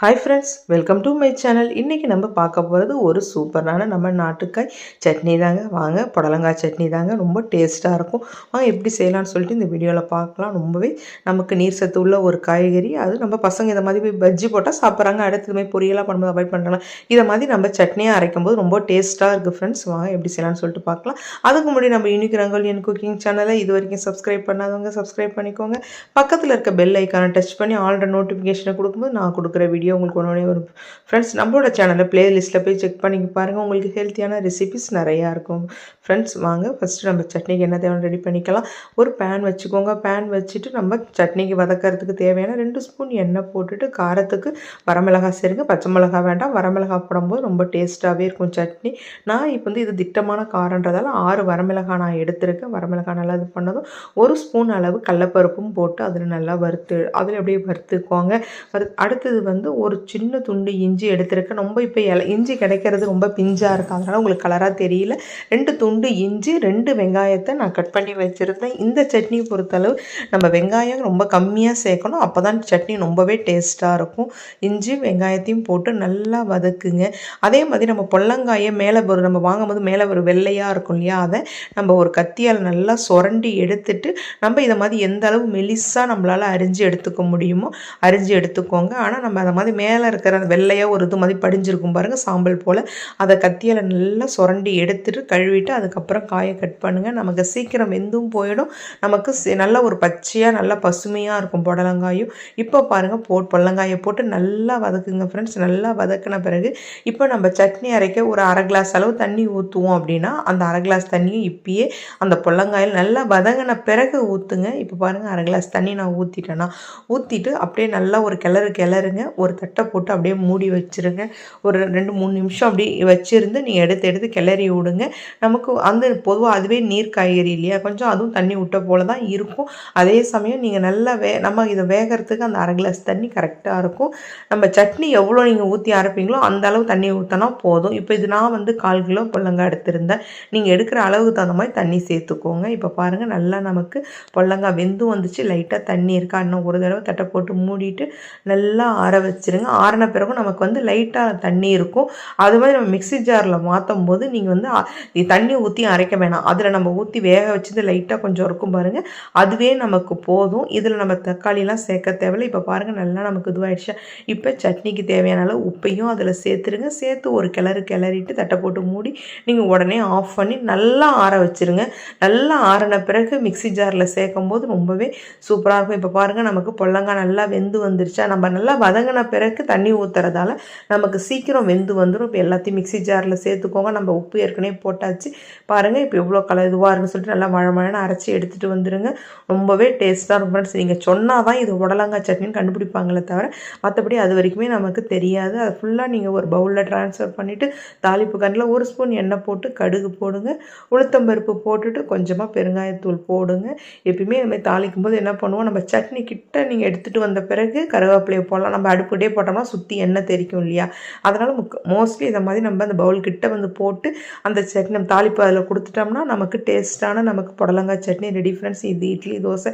Hi friends welcome to my channel இன்றைக்கி நம்ம பார்க்க போகிறது ஒரு சூப்பரான நம்ம நாட்டுக்காய் சட்னி தாங்க. வாங்க புடலங்காய் சட்னி தாங்க. ரொம்ப டேஸ்ட்டாக இருக்கும். வாங்க எப்படி செய்யலாம்னு சொல்லிட்டு இந்த வீடியோவில் பார்க்கலாம். ரொம்பவே நமக்கு நீர் சத்து உள்ள ஒரு காய்கறி. அது நம்ம பசங்க இதை மாதிரி போய் பஜ்ஜி போட்டால் சாப்பிட்றாங்க. அடுத்ததுமே பொரியலாக பண்ணும்போது அவாய்ட் பண்ணுறாங்க இதை மாதிரி நம்ம சட்னியாக அரைக்கும் போது ரொம்ப டேஸ்ட்டாக இருக்குது ஃப்ரெண்ட்ஸ் வாங்க எப்படி செய்யலாம்னு சொல்லிட்டு பார்க்கலாம். அதுக்கு முன்னாடி நம்ம யூனிக் ரங்கோலியன் குக்கிங் சேனலை இது வரைக்கும் சப்ஸ்கிரைப் பண்ணாதவங்க சப்ஸ்கிரைப் பண்ணிக்கோங்க. பக்கத்தில் இருக்க பெல் ஐக்கானை டச் பண்ணி ஆல்ரெடி நோட்டிஃபிகேஷனை கொடுக்கும்போது நான் கொடுக்குற வீடியோ வீடியோ உங்களுக்கு ஒன்று வரும். ஃப்ரெண்ட்ஸ் நம்மளோட சேனலில் ப்ளேலிஸ்ட்டில் போய் செக் பண்ணி பாருங்கள் உங்களுக்கு ஹெல்த்தியான ரெசிபிஸ் நிறையா இருக்கும். ஃப்ரெண்ட்ஸ் வாங்க. ஃபஸ்ட்டு நம்ம சட்னிக்கு என்ன தேவை ரெடி பண்ணிக்கலாம். ஒரு பேன் வச்சுக்கோங்க. பேன் வச்சுட்டு நம்ம சட்னிக்கு வதக்கிறதுக்கு தேவையான ரெண்டு ஸ்பூன் எண்ணெய் போட்டுட்டு காரத்துக்கு வரமிளகா சேருங்க பச்சை மிளகா வேண்டாம். வரமிளகா போடும்போது ரொம்ப டேஸ்ட்டாகவே இருக்கும் சட்னி. நான் இப்போ வந்து இது திட்டமான காரன்றதால ஆறு வரமிளகா நான் எடுத்திருக்கேன். வரமிளகா நல்லா இது பண்ணதும் ஒரு ஸ்பூன் அளவு கடலப்பருப்பும் போட்டு அதில் நல்லா வறுத்து அதில் அப்படியே வறுத்துக்கோங்க. வறு அடுத்தது வந்து ஒரு சின்ன துண்டு இஞ்சி எடுத்திருக்கேன். ரொம்ப இப்போ இல இஞ்சி கிடைக்கிறது ரொம்ப பிஞ்சாக இருக்கும் அதனால் உங்களுக்கு கலராக தெரியல. ரெண்டு துண்டு இஞ்சி ரெண்டு வெங்காயத்தை நான் கட் பண்ணி வச்சுருந்தேன். இந்த சட்னி பொறுத்தளவு நம்ம வெங்காயம் ரொம்ப கம்மியாக சேர்க்கணும். அப்போ தான் சட்னி ரொம்பவே டேஸ்ட்டாக இருக்கும். இஞ்சி வெங்காயத்தையும் போட்டு நல்லா வதக்குங்க. அதே மாதிரி நம்ம பொல்லங்காயை மேலே ஒரு நம்ம வாங்கும்போது மேலே ஒரு வெள்ளையாக இருக்கும் இல்லையா? அதை நம்ம ஒரு கத்தியால் நல்லா சுரண்டி எடுத்துட்டு நம்ம இதை மாதிரி எந்த அளவு மெலிசாக நம்மளால் அரிஞ்சு எடுத்துக்க முடியுமோ அரிஞ்சு எடுத்துக்கோங்க. ஆனால் நம்ம அதை மாதிரி மாதிரி மேலே இருக்கிற அந்த வெள்ளையாக ஒரு இது மாதிரி படிஞ்சிருக்கும் பாருங்கள் சாம்பல் போல். அதை கத்தியால் நல்லா சுரண்டி எடுத்துட்டு கழுவிட்டு அதுக்கப்புறம் காயை கட் பண்ணுங்கள் நமக்கு சீக்கிரம் வெந்தும் போயிடும். நமக்கு நல்ல ஒரு பச்சையாக நல்லா பசுமையாக இருக்கும் புடலங்காயும். இப்போ பாருங்கள் போட் புடலங்காயை போட்டு நல்லா வதக்குங்க ஃப்ரெண்ட்ஸ் நல்லா வதக்கின பிறகு இப்போ நம்ம சட்னி அரைக்க ஒரு அரை கிளாஸ் அளவு தண்ணி ஊற்றுவோம் அப்படின்னா அந்த அரை கிளாஸ் தண்ணியும் இப்பயே அந்த பொல்லங்காயில் நல்லா வதங்கின பிறகு ஊற்றுங்க இப்போ பாருங்கள் அரை கிளாஸ் தண்ணி நான் ஊற்றிட்டேன்னா ஊற்றிட்டு அப்படியே நல்லா ஒரு கிளறு கிளறுங்க. ஒரு தட்டை போட்டு அப்படியே மூடி வச்சுருங்க. ஒரு ரெண்டு மூணு நிமிஷம் அப்படி வச்சுருந்து நீங்கள் எடுத்து எடுத்து கிளறி விடுங்க. நமக்கு அந்த பொதுவாக அதுவே நீர் காய்கறி இல்லையா? கொஞ்சம் அதுவும் தண்ணி விட்ட போல தான் இருக்கும். அதே சமயம் நீங்கள் நல்லா வே நம்ம இதை வேகிறதுக்கு அந்த அரை கிளாஸ் தண்ணி கரெக்டாக இருக்கும். நம்ம சட்னி எவ்வளோ நீங்கள் ஊற்றி அரைப்பீங்களோ அந்த அளவு தண்ணி ஊற்றினா போதும். இப்போ இது நான் வந்து கால் கிலோ பொல்லங்காய் எடுத்திருந்தேன். நீங்கள் எடுக்கிற அளவுக்கு தகுந்த மாதிரி தண்ணி சேர்த்துக்கோங்க. இப்போ பாருங்கள் நல்லா நமக்கு பொல்லங்காய் வெந்தும் வந்துச்சு. லைட்டாக தண்ணி இருக்கா? இன்னும் ஒரு தடவை தட்டை போட்டு மூடிட்டு நல்லா ஆற வச்சு வச்சுருங்க. ஆறின பிறகும் நமக்கு வந்து லைட்டாக தண்ணி இருக்கும். அது மாதிரி நம்ம மிக்சி ஜாரில் மாற்றும் போது நீங்கள் வந்து தண்ணி ஊற்றி அரைக்க வேணாம். அதில் நம்ம ஊற்றி வேக வச்சது லைட்டாக கொஞ்சம் இருக்கும் பாருங்கள் அதுவே நமக்கு போதும். இதில் நம்ம தக்காளிலாம் சேர்க்க தேவையில்லை. இப்போ பாருங்கள் நல்லா நமக்கு இதுவாகிடுச்சு இப்போ சட்னிக்கு தேவையான அளவு உப்பையும் அதில் சேர்த்துருங்க. சேர்த்து ஒரு கிளறு கிளறிட்டு தட்டை போட்டு மூடி நீங்கள் உடனே ஆஃப் பண்ணி நல்லா ஆற வச்சுருங்க. நல்லா ஆறின பிறகு மிக்சி ஜாரில் சேர்க்கும் போது ரொம்பவே சூப்பராக இருக்கும். இப்போ பாருங்கள் நமக்கு பொல்லங்காய் நல்லா வெந்து வந்துருச்சா? நம்ம நல்லா வதங்கின பிறகு பிறகு தண்ணி ஊற்றுறதால நமக்கு சீக்கிரம் வெந்து வந்துடும் இப்போ எல்லாத்தையும் மிக்சி ஜாரில் சேர்த்துக்கோங்க. நம்ம உப்பு ஏற்கனவே போட்டாச்சு. பாருங்கள் இப்போ எவ்வளோ கலர் இதுவாக இருக்குன்னு சொல்லிட்டு நல்லா மழை மழைன்னு அரைச்சி எடுத்துகிட்டு வந்துடுங்க ரொம்பவே டேஸ்ட்டாக இருக்கும் ஃப்ரெண்ட்ஸ் நீங்கள் சொன்னால் தான் இது உடலங்காய் சட்னின்னு கண்டுபிடிப்பாங்களே தவிர மற்றபடி அது வரைக்குமே நமக்கு தெரியாது. அதை ஃபுல்லாக நீங்கள் ஒரு பவுலில் ட்ரான்ஸ்ஃபர் பண்ணிவிட்டு தாளிப்பு கண்ணில் ஒரு ஸ்பூன் எண்ணெய் போட்டு கடுகு போடுங்க. உளுத்தம்பருப்பு போட்டுட்டு கொஞ்சமாக பெருங்காயத்தூள் போடுங்க. எப்பயுமே நம்ம தாளிக்கும் போது என்ன பண்ணுவோம்? நம்ம சட்னி கிட்ட நீங்கள் எடுத்துகிட்டு வந்த பிறகு கருவேப்பிலையை போடலாம். நம்ம அடுப்பு அப்படியே போட்டோம்னா சுற்றி எண்ணெய் தெரிக்கும் இல்லையா? அதனால் முக் மோஸ்ட்லி இதை மாதிரி நம்ம அந்த பவுல்கிட்ட வந்து போட்டு அந்த சட்னி நம்ம தாளிப்பு அதில் கொடுத்துட்டோம்னா நமக்கு டேஸ்ட்டான நமக்கு புடலங்காய் சட்னி ரெடி ஃப்ரெண்ட்ஸ் இது இட்லி தோசை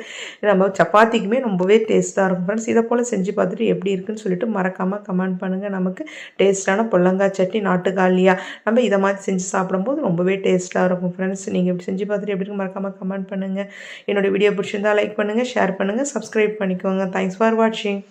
நம்ம சப்பாத்திக்குமே ரொம்பவே டேஸ்ட்டாக இருக்கும் ஃப்ரெண்ட்ஸ் இதை போல் செஞ்சு பார்த்துட்டு எப்படி இருக்குன்னு சொல்லிட்டு மறக்காமல் கமெண்ட் பண்ணுங்கள் நமக்கு டேஸ்ட்டான புடலங்காய் சட்னி நாட்டுக்காலியாக நம்ம இதை மாதிரி செஞ்சு சாப்பிடும்போது ரொம்பவே டேஸ்ட்டாக இருக்கும் ஃப்ரெண்ட்ஸ் நீங்கள் இப்படி செஞ்சு பார்த்துட்டு எப்படி மறக்காமல் கமெண்ட் பண்ணுங்கள் என்னோடய வீடியோ பிடிச்சிருந்தால் லைக் பண்ணுங்கள் ஷேர் பண்ணுங்கள் சப்ஸ்கிரைப் பண்ணிக்கோங்க. தேங்க்ஸ் ஃபார் வாட்சிங்